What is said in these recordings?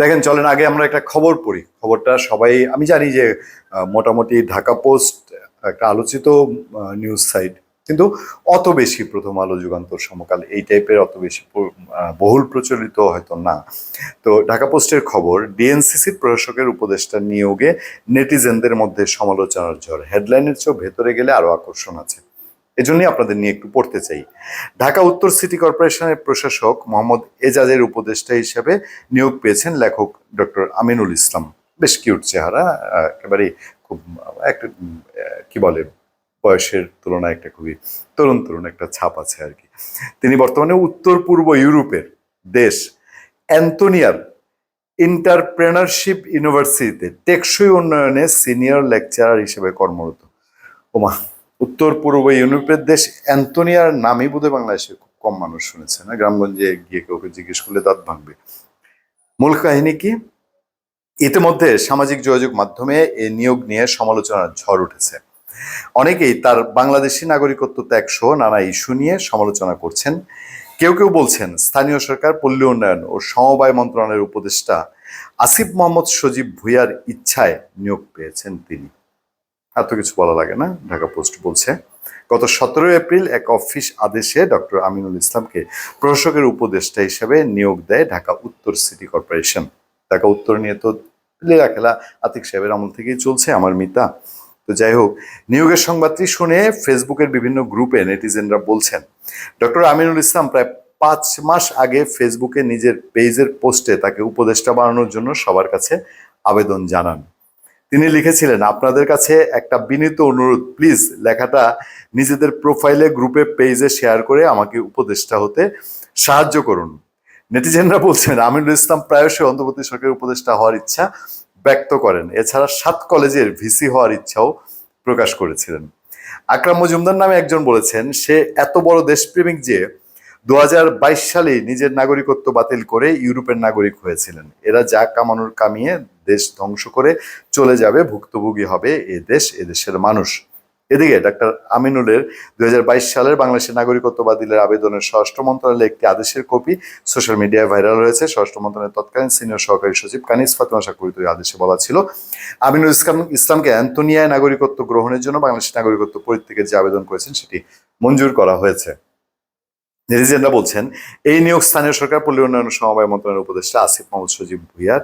দেখেন, চলেন, আগে আমরা একটা খবর পড়ি। খবরটা সবাই, আমি জানি যে মোটামুটি ঢাকা পোস্ট, একটা আলোচিত নিউজ সাইট কিন্তু অত বেশি প্রথম আলো যুগান্তর সমকাল এই টাইপের অত বেশি বহুল প্রচলিত হয়তো না। তো ঢাকা পোস্টের খবর ডিএনসিসির প্রশাসকের উপদেষ্টা নিয়োগে নেটিজেনদের মধ্যে সমালোচনার ঝড়। হেডলাইনের চেয়েও ভেতরে গেলে আরও আকর্ষণ আছে। এজন্যই আপনাদের নিয়ে একটু পড়তে চাই। ঢাকা উত্তর সিটি কর্পোরেশনের প্রশাসক মোহাম্মদ এজাজের উপদেষ্টা হিসেবে নিয়োগ পেয়েছেন লেখক ডক্টর আমিনুল ইসলাম। বেশ কিউট চেহারা একেবারে খুব একটা কি বলে, বয়সের তুলনায় একটা খুবই তরুণ তরুণ একটা ছাপ আছে আর কি। তিনি বর্তমানে উত্তর পূর্ব ইউরোপের দেশ অ্যান্তোনিয়ার ইন্টারপ্রেনারশিপ ইউনিভার্সিটিতে টেকসই উন্নয়নে সিনিয়র লেকচারার হিসেবে কর্মরত। ওমা উত্তর পূর্ব ইউরোপের দেশ অ্যান্তোনিয়ার নামই বোধহয় বাংলাদেশে খুব কম মানুষ শুনেছে, না? গ্রামগঞ্জে গিয়ে কেউ জিজ্ঞেস করলে দাঁত ভাঙবে। মূল কাহিনী কি? ইতিমধ্যে সামাজিক যোগাযোগ মাধ্যমে এই নিয়োগ নিয়ে সমালোচনার ঝড় উঠেছে। অনেকেই তার বাংলাদেশি নাগরিকত্ব ত্যাগ সহ নানা ইস্যু নিয়ে সমালোচনা করছেন। কেউ কেউ বলছেন, স্থানীয় সরকার, পল্লী উন্নয়ন ও সমবায় মন্ত্রণালয়ের উপদেষ্টা আসিফ মোহাম্মদ সজীব ভুইয়ার ইচ্ছায় নিয়োগ পেয়েছেন তিনি। এত কিছু বলা লাগে না, ঢাকা পোস্ট বলছে। গত সতেরোই এপ্রিল এক অফিস আদেশে ডক্টর আমিনুল ইসলামকে প্রশাসকের উপদেষ্টা হিসেবে নিয়োগ দেয় ঢাকা উত্তর সিটি কর্পোরেশন। ঢাকা উত্তর নিয়ে তো লীলা খেলা আতিক সাহেবের আমল থেকেই চলছে, আমার মিতা। তো যাই হোক, নিয়োগের সংবাদটি শুনে ফেসবুকের বিভিন্ন গ্রুপে নেটিজেনরা বলছেন, ডক্টর আমিনুল ইসলাম প্রায় পাঁচ মাস আগে ফেসবুকে নিজের পেজের পোস্টে তাকে উপদেষ্টা বানানোর জন্য সবার কাছে আবেদন জানান। তিনি লিখেছিলেন, আপনাদের কাছে একটা বিনীত অনুরোধ, প্লিজ লেখাটা নিজেদের প্রোফাইলে, গ্রুপে, পেজে শেয়ার করে আমাকে উপদেষ্টা হতে সাহায্য করুন। নেটিজেনরা বলছেন, আমিনুল ইসলাম প্রায়শই অন্তর্বর্তী সরকারের উপদেষ্টা হওয়ার ইচ্ছা ব্যক্ত করেন। এছাড়া সাত কলেজের ভিসি হওয়ার ইচ্ছাও প্রকাশ করেছিলেন। আকরাম মজুমদার নামে একজন বলেছেন, সে এত বড় দেশপ্রেমিক যে দু হাজার বাইশ সালে নিজের নাগরিকত্ব বাতিল করে ইউরোপের নাগরিক হয়েছিলেন। এরা যা কামানোর কামিয়ে দেশ ধ্বংস করে চলে যাবে, ভুক্তভোগী হবে এ দেশ এদেশের মানুষ। এদিকে ডাক্তার আমিনুলের দুই সালের বাংলাদেশের নাগরিকত্ব বাতিলের আবেদনের স্বরাষ্ট্র মন্ত্রণালয়ে একটি আদেশের কপি সোশ্যাল মিডিয়ায় ভাইরাল হয়েছে। স্বরাষ্ট্র মন্ত্রণালয়ের তৎকালীন সিনিয়র সহকারী সচিব কানিস ফাতেমা সাকুরিত আদেশে বলা ছিল, আমিনুল ইসলাম ইসলামকে অ্যান্তোনিয়ায় নাগরিকত্ব গ্রহণের জন্য বাংলাদেশের নাগরিকত্ব পরিত্যাগের যে আবেদন করেছেন সেটি মঞ্জুর করা হয়েছে। নেটিজেনরা বলছেন, এই নিয়োগ স্থানীয় সরকার পল্লী উন্নয়ন সমবায় মন্ত্রণালয়ের উপদেষ্টা আসিফ মোহাম্মদ সজীব ভুইয়ার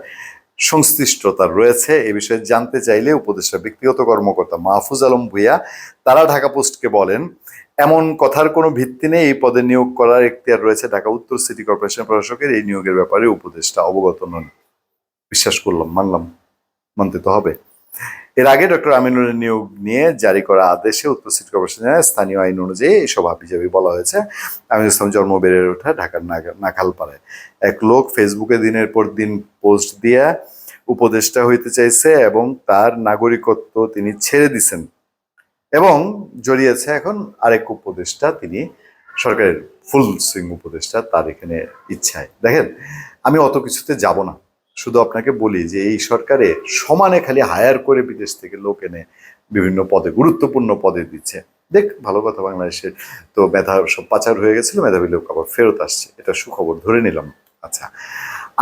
সংশ্লিষ্টতা রয়েছে। এ বিষয়ে জানতে চাইলে উপদেষ্টা ব্যক্তিগত কর্মকর্তা মাহফুজ আলম ভুইয়া, তারা ঢাকা পোস্টকে বলেন, এমন কথার কোনো ভিত্তি নেই, এই পদে নিয়োগ করার এখতিয়ার রয়েছে ঢাকা উত্তর সিটি কর্পোরেশন প্রশাসকের। এই নিয়োগের ব্যাপারে উপদেষ্টা অবগত নন। বিশ্বাস করলাম, মানলাম, মানতে তো হবে। এর আগে ডক্টর আমিনুলের নিয়োগ নিয়ে জারি করা আদেশে সিটি কর্পোরেশনের স্থানীয় আইন অনুযায়ী এসব হাবিজাবি বলা হয়েছে। আমিনুল ইসলাম জন্ম বেড়ে ওঠা ঢাকার নাখালপাড়ায়। এক লোক ফেসবুকে দিনের পর দিন পোস্ট দিয়া উপদেষ্টা হইতে চাইছে এবং তার নাগরিকত্ব তিনি ছেড়ে দিছেন এবং জড়িয়েছে এখন আরেক উপদেষ্টা, তিনি সরকারের ফুল সুইং উপদেষ্টা, তার এখানে ইচ্ছায়। দেখেন, আমি অত কিছুতে যাব না। শুধু আপনাকে বলি যে এই সরকারে সমানে খালি হায়ার করে বিদেশ থেকে লোক এনে বিভিন্ন পদে, গুরুত্বপূর্ণ পদে দিচ্ছে। দেখ, ভালো কথা, বাংলাদেশের তো মেধা সব পাচার হয়ে গেছিল, মেধাবী লোক আবার ফেরত আসছে। এটা সুখবর ধরে নিলাম। আচ্ছা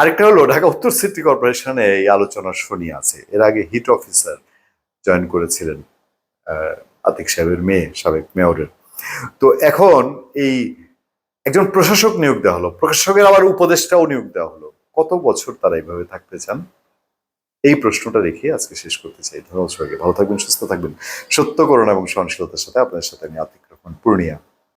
আরেকটা হলো ঢাকা উত্তর সিটি কর্পোরেশনে এই আলোচনা শুনি আছে। এর আগে হিট অফিসার জয়েন করেছিলেন আতিক সাহেবের মেয়ে, সাবেক মেয়রের। তো এখন এই একজন প্রশাসক নিয়োগ দেওয়া হলো। প্রশাসকের আবার উপদেষ্টাও নিয়োগ দেওয়া হলো। কত বছর তারা এইভাবে থাকতে চান? এই প্রশ্নটা রেখে আজকে শেষ করতে চাই। ধন্যবাদ সবাইকে। ভালো থাকবেন, সুস্থ থাকবেন। সত্য করুন এবং সহনশীলতার সাথে আপনাদের সাথে আমি আতিক রহমান, পূর্ণিয়া।